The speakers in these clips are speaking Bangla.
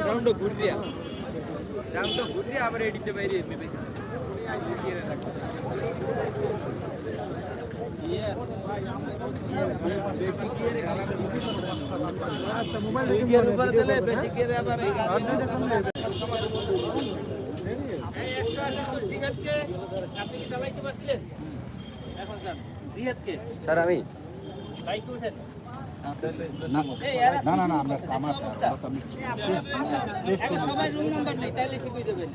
রাউন্ড ঘুর দিয়া রাউন্ড ঘুর দিয়া আবার এডিতে বাইরে এমনি মোবাইল উপরে দিলে বেশি গিয়ে আবার এই গাড়ি আপনি কি চালাইতে পারছিলেন এখন যান জিহাদকে স্যার আমি না না না আপনার কাম এখন সবাই রুম নাম্বার নেই ঠিক হয়ে।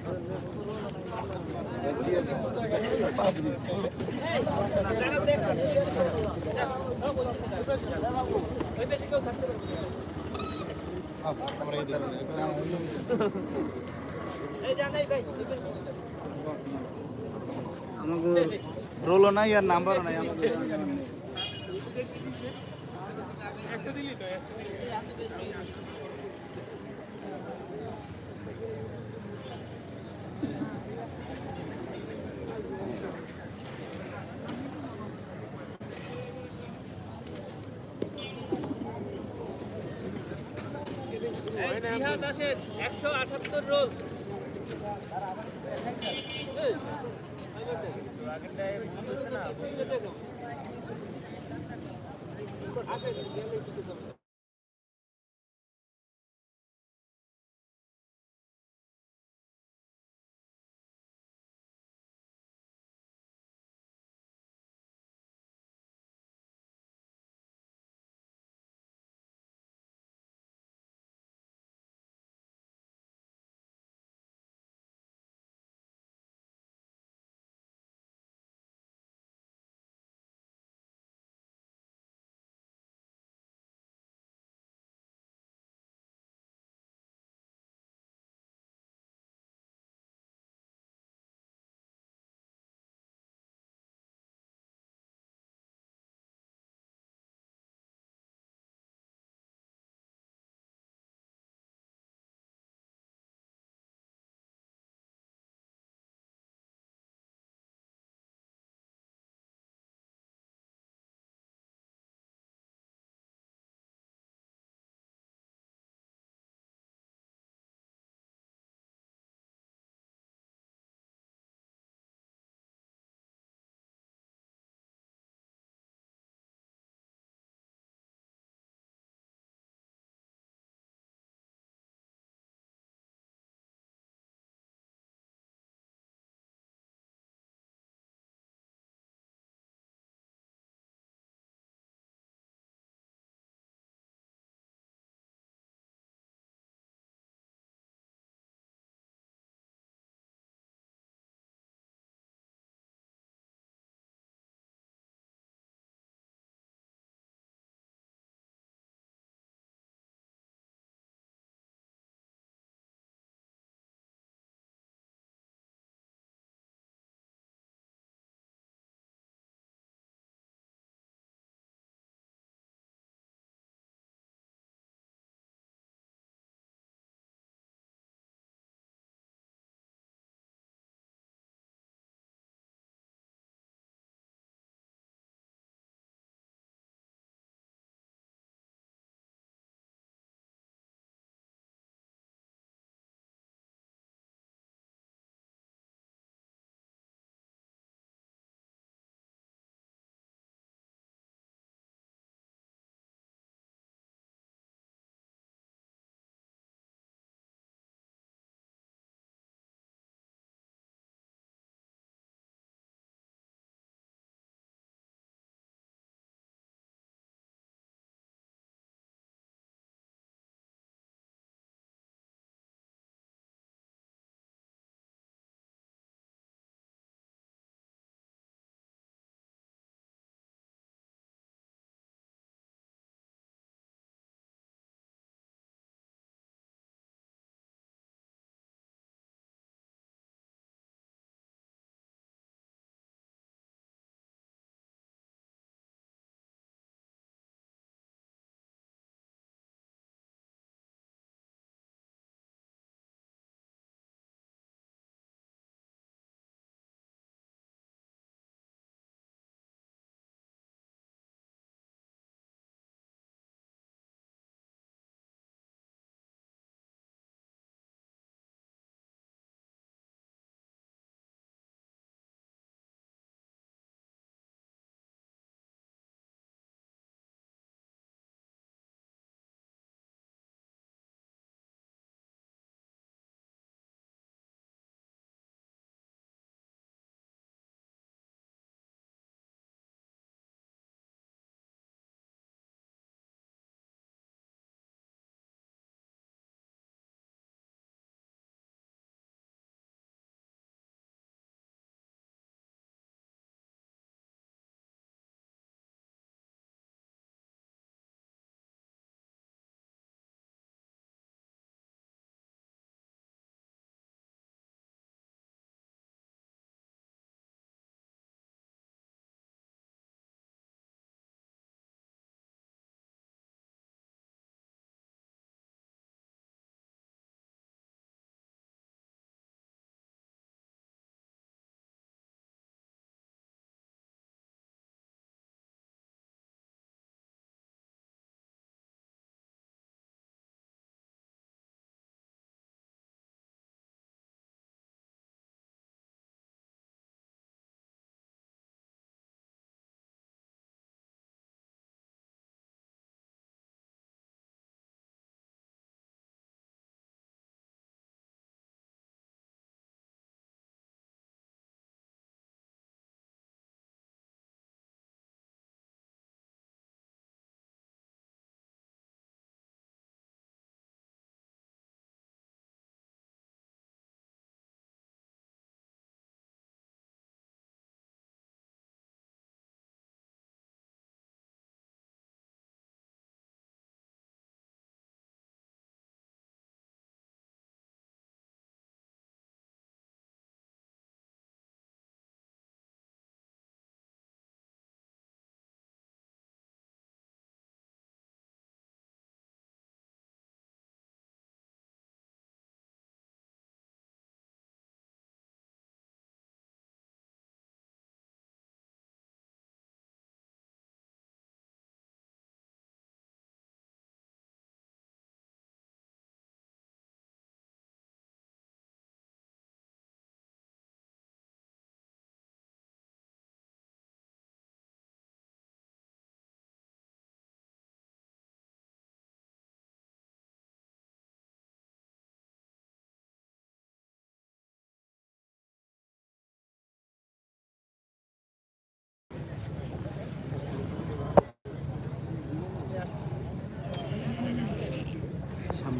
এই জানাই ভাই আমাকে রোলও নাই আর নাম্বারও নাই জিহাদ আসেন একশো আটাত্তর রোল। আসেন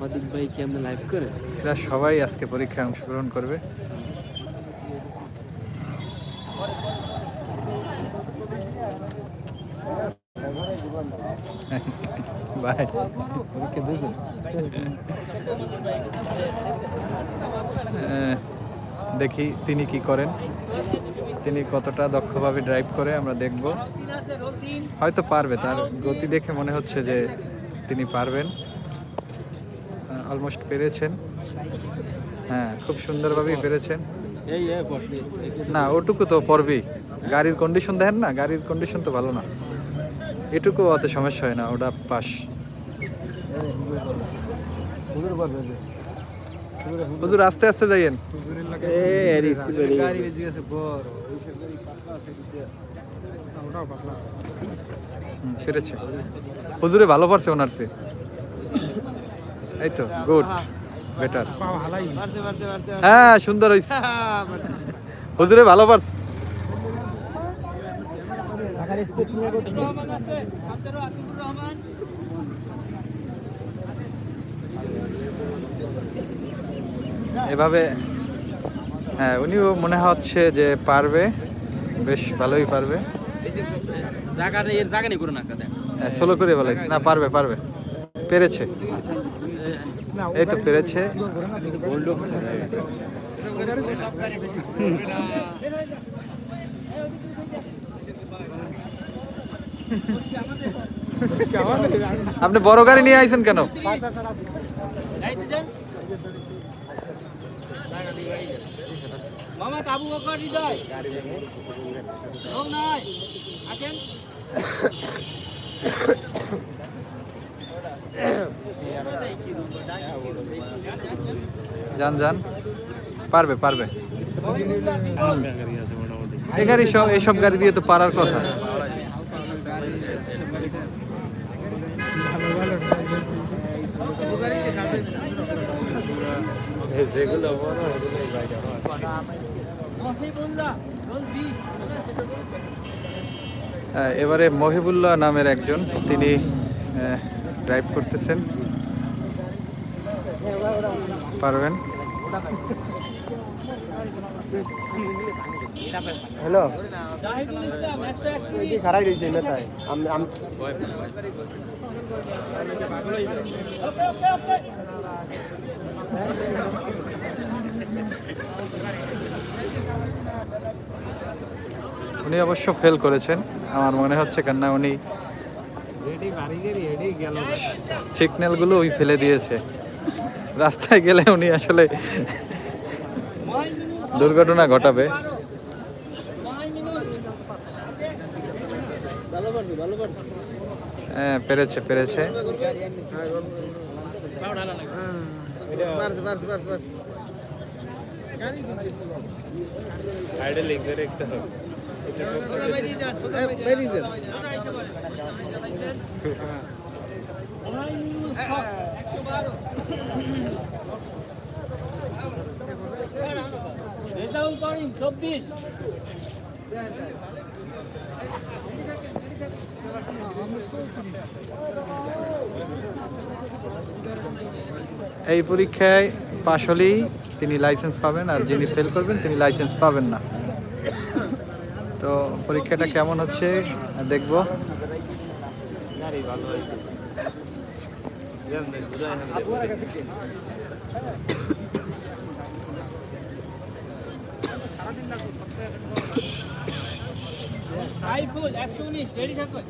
সাংবাদিক ভাই কি আমরা লাইভ করে? এরা সবাই আজকে পরীক্ষায় অংশগ্রহণ করবে। বাই। পরীক্ষা দিয়েছেন? দেখি তিনি কি করেন। তিনি কতটা দক্ষভাবে ড্রাইভ করে আমরা দেখব। হয়তো পারবে, তার গতি দেখে মনে হচ্ছে যে তিনি পারবেন। অলমোস্ট পেরেছেন। হ্যাঁ খুব সুন্দরভাবেই পেরেছেন। না ওটুকু তো পড়বেই গাড়ির কন্ডিশন দেখেন না গাড়ির কন্ডিশন তো ভালো না। এটুকু অত সমস্যা হয় না ওটা পাস। হুজুর আস্তে আস্তে যাইয়েন। পেরেছে। হুজুরে ভালো পারছে ওনার চেয়ে। এই তো গুড বেটার মারতে মারতে হ্যাঁ সুন্দর হয়েছে হুজুরে ভালো পারছে। এভাবে হ্যাঁ উনিও মনে হচ্ছে যে পারবে। বেশ ভালোই পারবে। জায়গা নেই জায়গা নেই করো না হ্যাঁ সোলো করে বলে না পারবে পারবে। পেরেছে। এই তো পেরেছে। আপনি বড় গাড়ি নিয়ে আইছেন কেন? মামা তাবু হৃদয়। আছেন যান যান। পারবে পারবে। এই গাড়ি সব এইসব গাড়ি দিয়ে তো পারার কথা। হ্যাঁ, এবারে মহিবুল্লাহ নামের একজন তিনি ড্রাইভ করতেছেন। পারবেন। হ্যালো? জাহিদুল ইসলাম 131 কি খারাই রয়েছে ওকে উনি অবশ্য ফেল করেছেন। আমার মনে হচ্ছে কেননা উনি সিগন্যালগুলো ওই ফেলে দিয়েছে। রাস্তায় গেলে উনি আসলে দুর্ঘটনা ঘটাবে। হ্যাঁ পেরেছে পেরেছে। মারতে এই পরীক্ষায় পাশ হলেই তিনি লাইসেন্স পাবেন আর যিনি ফেল করবেন তিনি লাইসেন্স পাবেন না। তো পরীক্ষাটা কেমন হচ্ছে? দেখব। সাইফুল একশো উনিশ রেডি থাকবেন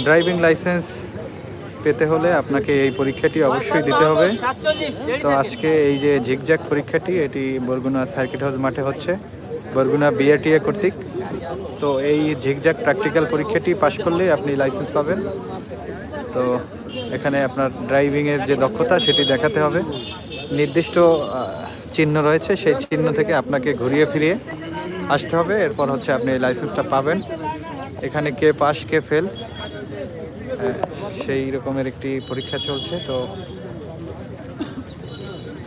ড্রাইভিং লাইসেন্স পেতে হলে আপনাকে এই পরীক্ষাটি অবশ্যই দিতে হবে। তো আজকে এই যে ঝিকঝ্যাক পরীক্ষাটি, এটি বরগুনা সার্কিট হাউস মাঠে হচ্ছে, বরগুনা বিআরটিএ কর্তৃক। তো এই ঝিকঝ্যাক প্র্যাকটিক্যাল পরীক্ষাটি পাশ করলেই আপনি লাইসেন্স পাবেন। তো এখানে আপনার ড্রাইভিংয়ের যে দক্ষতা, সেটি দেখাতে হবে। নির্দিষ্ট চিহ্ন রয়েছে, সেই চিহ্ন থেকে আপনাকে ঘুরিয়ে ফিরিয়ে আসতে হবে। এরপর হচ্ছে আপনি লাইসেন্সটা পাবেন। এখানে কে পাস, কে ফেল সেই রকমের একটি পরীক্ষা চলছে তো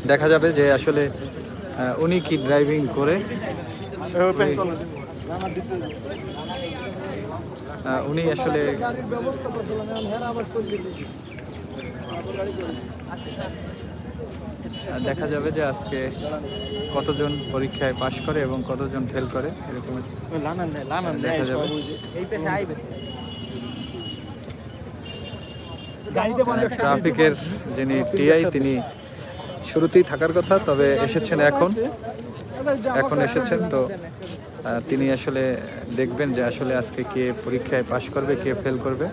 দেখা যাবে যে আসলে উনি কি ড্রাইভিং করে উনি- আসলে দেখা যাবে যে আজকে কতজন পরীক্ষায় পাশ করে এবং কতজন ফেল করে এরকম দেখা যাবে। ট্রাফিকের যিনি টিআই তিনি শুরুতেই থাকার কথা তবে এসেছেন এখন। এখন এসেছেন তো তিনি আসলে দেখবেন যে আসলে আজকে কে পরীক্ষায় পাশ করবে কে ফেল করবে।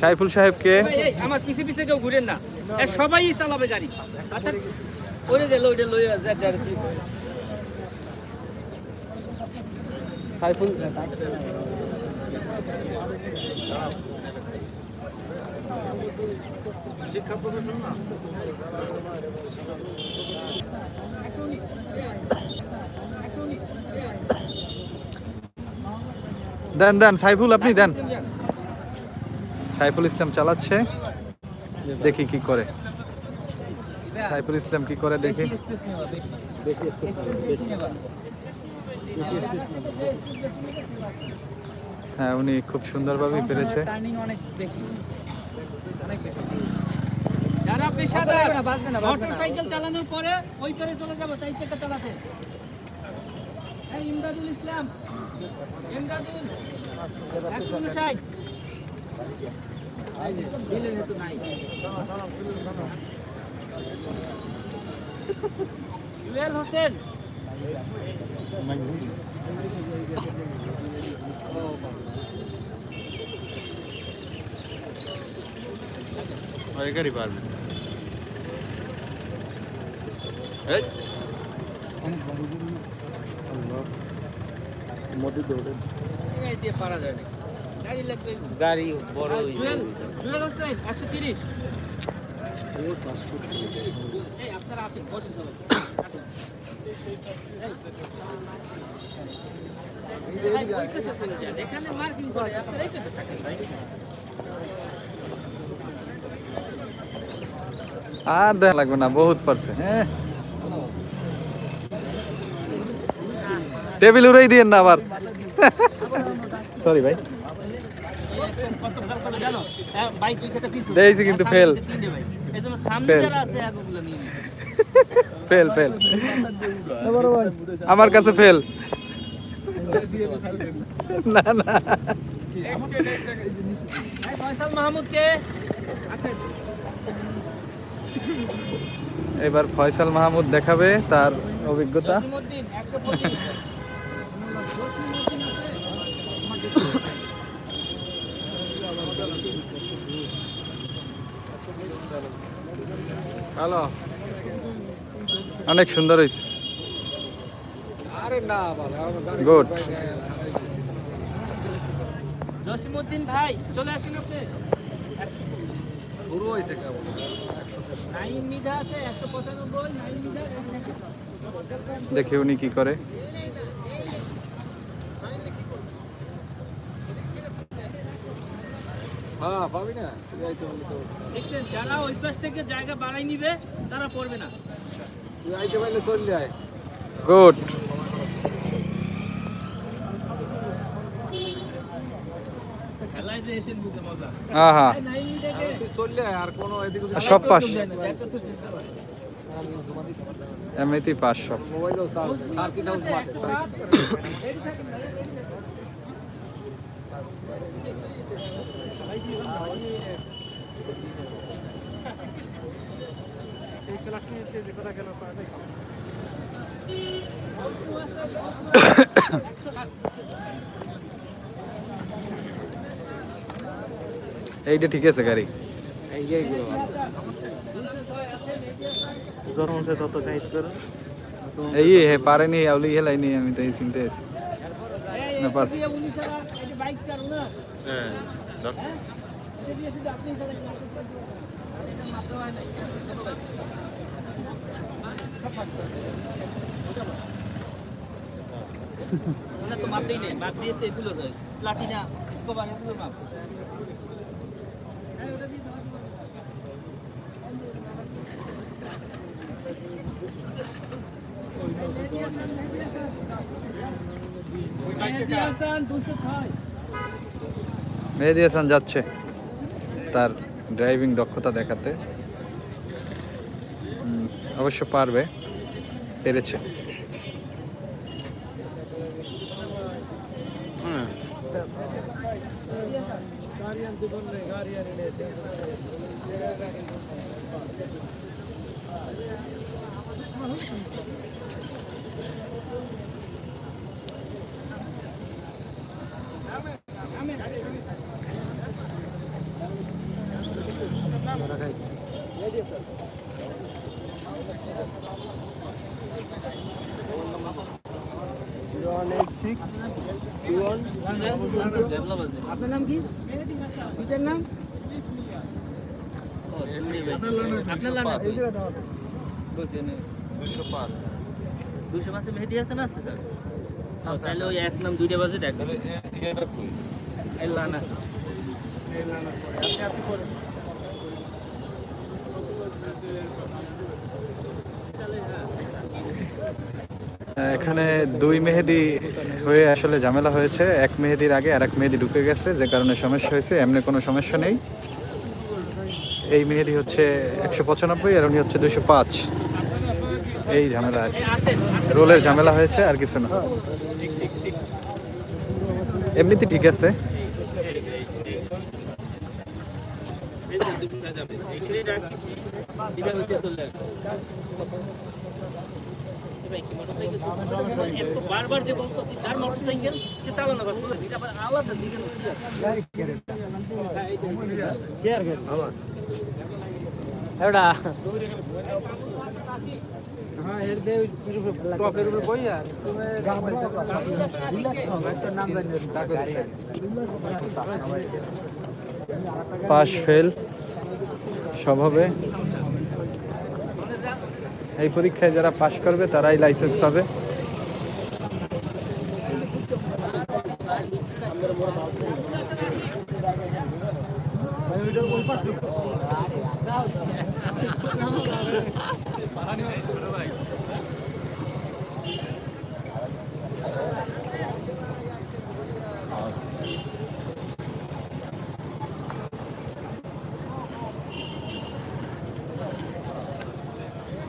সাইফুল সাহেবকে আমার পিছে পিছে কেউ ঘুরেন না। সবাই চালাবে গাড়ি। অর্থাৎ ওরে গেল ওইটা লই যা যা সাইফুল দেন দেন সাইফুল আপনি দেন। সাইফুল ইসলাম চালাচ্ছে। দেখি কি করে। সাইফুল ইসলাম কি করে দেখি? হ্যাঁ উনি খুব সুন্দরভাবেই পেরেছে। যারা পেশাদার মোটরসাইকেল চালানোর পরে ওই পারে চলে যাব চাই চাকা চালাতে। এই ইমদাদুল ইসলাম ইমদাদুল একশো ষাট নাই। জুয়েল হোসেন। এগারই পারবে এই। দিয়ে পারা যায় না গাড়ি লাগবে। গাড়ি বড় জুয়েল জুয়েল হোসেন একশো তিরিশ। এখানে মার্কিং করে আপনারা এই থাকেন আর দেখা লাগবে না বহুত পারছে। হ্যাঁ। টেবিল উড়াই দিয়েন না আবার। সরি ভাই। ফেল। দেখছি কিন্তু আর ফেল ফেল। আমার কাছে ফেল। না না। এবার ফয়সাল মাহমুদ দেখাবে তার অভিজ্ঞতা জসিমউদ্দিন, 125 জসিমউদ্দিন আছে? হ্যালো। অনেক সুন্দর হয়েছে। গুড। জসিমউদ্দিন ভাই চলে আসেন আপনি। শুরু হয়েছে দেখি উনি কি করে। হ্যাঁ পাবি না। দেখছেন যারা ওই পাশ থেকে জায়গা বাড়াই নিবে তারা পড়বে না। তুই আইতে পারলে চল যায় গুড। খেলায় যে এসেন বুঝে মজা। আহা এই নাইম মিধাকে তুই চললে আর কোনো এদিকে আর সব পাস দেখো তো চেষ্টা করে। পাস সব মোবাইলও সার্কিট হাউস মাঠে এইটা ঠিক আছে গাড়ি। তত গাইড করো এই হে পারেনি আউলি হেলাইনি আমি তো এই চিনতে আছি। না, পারছি। এই, উনি ছাড়া এই যে বাইক না। হ্যাঁ হয় নাই। মাপ দিয়েছে এগুলো প্লাটিনা স্কোবার মাপ। মেহেদি হাসান যাচ্ছে। তার ড্রাইভিং দক্ষতা দেখাতে অবশ্য পারবে পেরেছে আপনার নাম কি পিতার নাম আপনার নাম এখানে দুই মেহেদি হয়ে আসলে ঝামেলা হয়েছে। এক মেহেদির আগে আর এক মেহেদি ঢুকে গেছে, যে কারণে সমস্যা হয়েছে, এমনি কোনো সমস্যা নেই। এই মেহেদি হচ্ছে একশো পঁচানব্বই আর উনি হচ্ছে দুশো পাঁচ। এই ঝামেলা আর কি। রোলের ঝামেলা হয়েছে আর কিছু না। এমনিতে ঠিক আছে। বারবার যে বলতেছি তার মোটরসাইকেল সে চালানো এটা পাস ফেল সব হবে। এই পরীক্ষায় যারা পাশ করবে তারাই লাইসেন্স পাবে।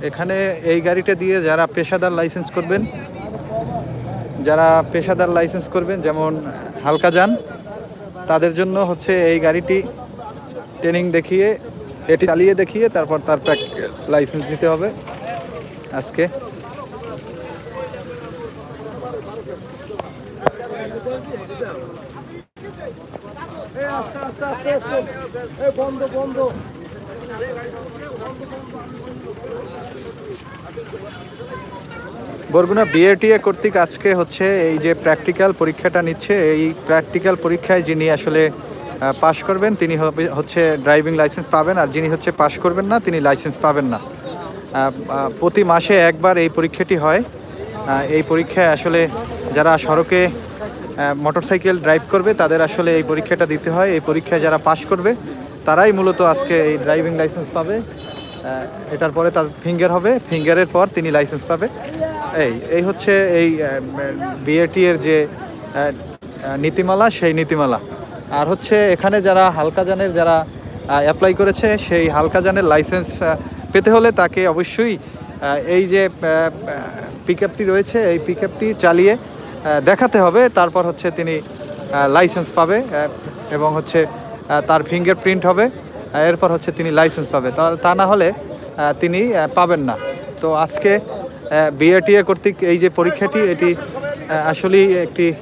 এখানে এই গাড়িটা দিয়ে যারা পেশাদার লাইসেন্স করবেন, যারা পেশাদার লাইসেন্স করবেন, যেমন হালকা যান, তাদের জন্য হচ্ছে এই গাড়িটি ট্রেনিং দেখিয়ে, এটি চালিয়ে দেখিয়ে তারপর তার লাইসেন্স নিতে হবে আজকে। বরগুনা বিএটিএ কর্তৃক আজকে হচ্ছে এই যে প্র্যাকটিক্যাল পরীক্ষাটা নিচ্ছে, এই প্র্যাকটিক্যাল পরীক্ষায় যিনি আসলে পাশ করবেন, তিনি হচ্ছে ড্রাইভিং লাইসেন্স পাবেন, আর যিনি হচ্ছে পাশ করবেন না, তিনি লাইসেন্স পাবেন না। প্রতি মাসে একবার এই পরীক্ষাটি হয়। এই পরীক্ষায় আসলে যারা সড়কে মোটরসাইকেল ড্রাইভ করবে, তাদের আসলে এই পরীক্ষাটা দিতে হয়। এই পরীক্ষায় যারা পাশ করবে, তারাই মূলত আজকে এই ড্রাইভিং লাইসেন্স পাবে। এটার পরে তার ফিঙ্গার হবে। ফিঙ্গারের পর তিনি লাইসেন্স পাবে। এই এই হচ্ছে এই বিএটি এর যে নীতিমালা সেই নীতিমালা। আর হচ্ছে এখানে যারা হালকা যানের যারা অ্যাপ্লাই করেছে সেই হালকা যানের লাইসেন্স পেতে হলে তাকে অবশ্যই এই যে পিক আপটি রয়েছে এই পিক আপটি চালিয়ে দেখাতে হবে। তারপর হচ্ছে তিনি লাইসেন্স পাবে এবং হচ্ছে তার ফিঙ্গারপ্রিন্ট হবে। আহ, এরপর হচ্ছে তিনি লাইসেন্স পাবে। তা- না হলে তিনি পাবেন না। তো আজকে বিআরটিএ কর্তৃক এই যে পরীক্ষাটি, এটি আসলেই একটি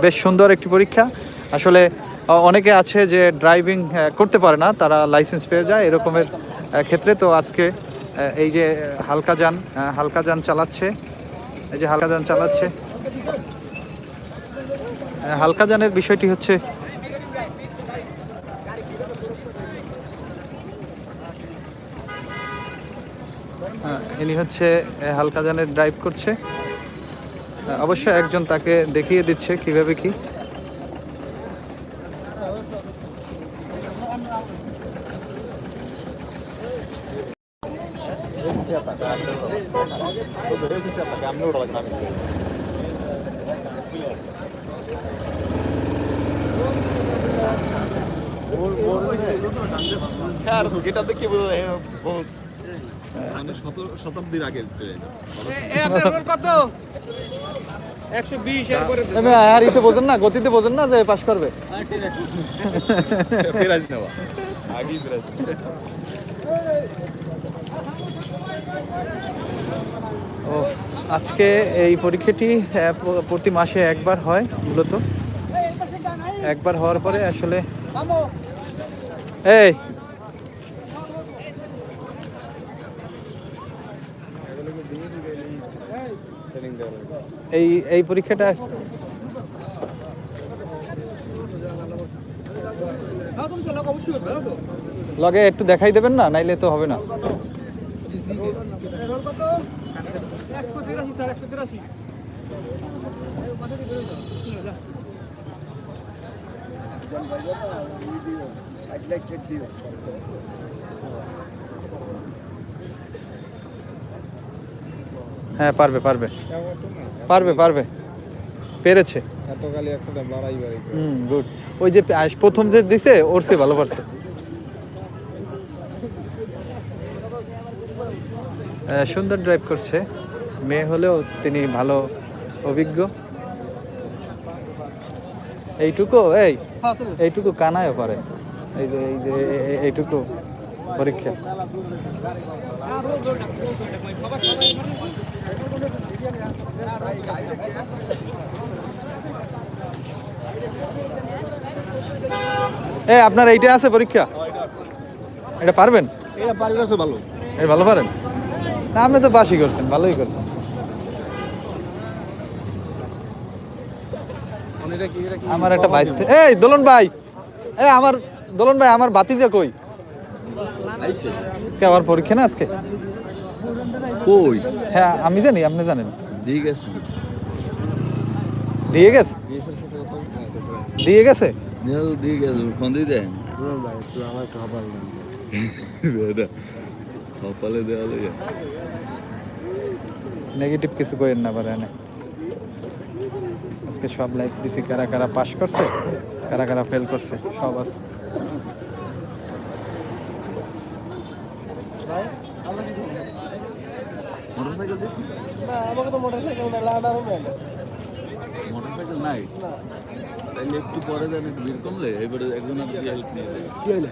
বেশ সুন্দর একটি পরীক্ষা। আসলে অনেকে আছে যে ড্রাইভিং করতে পারে না, তারা লাইসেন্স পেয়ে যায় এরকমের ক্ষেত্রে। তো আজকে এই যে, হালকা যান হালকা যান চালাচ্ছে, এই যে হালকা যান চালাচ্ছে হালকা যানের বিষয়টি হচ্ছে ইনি হচ্ছে হালকা জানের ড্রাইভ করছে। আহ, অবশ্যই একজন তাকে দেখিয়ে দিচ্ছে কীভাবে কি। মানে শতাব্দীর আগের ট্রেন আর ইতে বোঝেন না গতিতে বোঝেন না যে পাশ করবে। ফেরাজ নেওয়া। আগেই ফেরাজ ও আজকে এই পরীক্ষাটি প্রতি মাসে একবার হয় মূলত। একবার হওয়ার পরে আসলে এই এই এই পরীক্ষাটা লগে একটু দেখাই দেবেন না? নাইলে তো হবে না। হ্যাঁ পারবে পারবে। পারবে পারবে। পেরেছে। এতকালি একসাথে লড়াই বাড়ি হুম গুড ওই যে প্রথম যে দিছে ওর সে ভালো পারছে। সুন্দর ড্রাইভ করছে। মেয়ে হলেও তিনি ভালো অভিজ্ঞ। এইটুকু এই এইটুকু কানায় পারে। এই যে এই যে এইটুকু পরীক্ষা। এ আপনার এইটা আছে পরীক্ষা? এটা পারবেন? ভালো। এই ভালো পারেন? না আপনি তো বাসি করছেন ভালোই করছেন। আমার একটা বাইশ এই দোলন ভাই! এই আমার দোলন ভাই আমার বাতিজা কই? কে আমার পরীক্ষা না আজকে? কই? হ্যাঁ আমি জানি আপনি জানেন। দিয়ে গেছে। কথা বলতে দিয়ে গেছে? নেল দিয়ে গেছে ফোন দিয়ে দেন আমার খাবার বেটা কপালে দেওয়া লাগে। নেগেটিভ কিছু করেন না পারে না আজকে সব লাইফ দিছি কারা কারা পাস করছে কারা কারা ফেল করছে সব আছে মোটরসাইকেল দিয়েছি আমাকে তো মোটরসাইকেল না লাডার হবে মোটরসাইকেল নাই? তাইলে একটু পরে দেন একটু ভিড় কমলে এবারে একজন আপনি হেল্প নিয়ে যাবে। কি হইল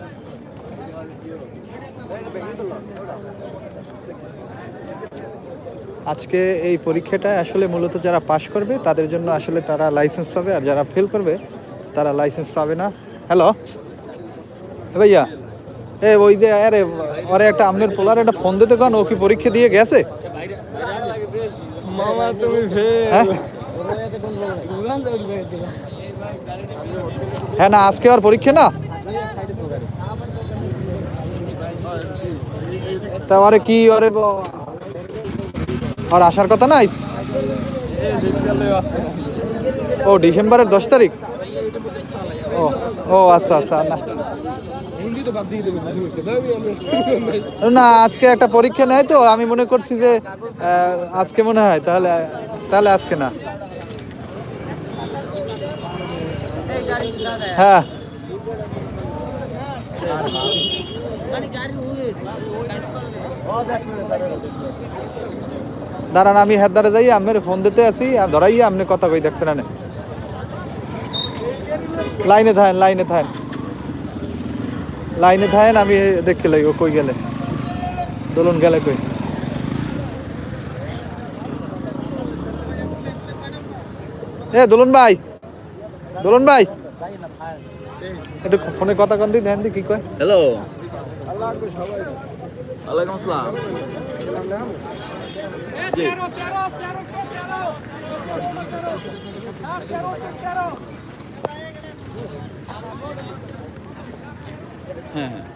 আজকে এই পরীক্ষাটা আসলে মূলত যারা পাশ করবে তাদের জন্য আসলে তারা লাইসেন্স পাবে আর যারা ফেল করবে তারা লাইসেন্স পাবে না। হ্যালো ভাইয়া এ ওই যে আরে আরে একটা আমনের পোলার একটা ফোন দিতে কান ও কি পরীক্ষা দিয়ে গেছে? মামা তুমি হ্যাঁ? হ্যাঁ না আজকে আর পরীক্ষা না? তা আরে কি আরে ব- আর আসার কথা নাই? ও ডিসেম্বরের দশ তারিখ? ও ও আচ্ছা আচ্ছা না। না, আজকে একটা পরীক্ষা নেয় তো, আমি মনে করছি যে আজকে মনে হয়, তাহলে তাহলে আজকে না। হ্যাঁ। দাঁড়ান, আমি হেদারে যাই আমের ফোন দিতে আসি, আর ধরাই আপনি কথা কই দেখতে লাইনে থাকেন লাইনে থাকেন। লাইনে থাকেন আমি দেখতে লাগবো কই গেলে। দোলন গেলে কই? এ দোলন ভাই। দোলন ভাই। একটু ফোনে কথা কন দি দেন দি কি কয়? হ্যালো। ওয়ালাইকুম আসসালাম। জি। হ্যাঁ হ্যাঁ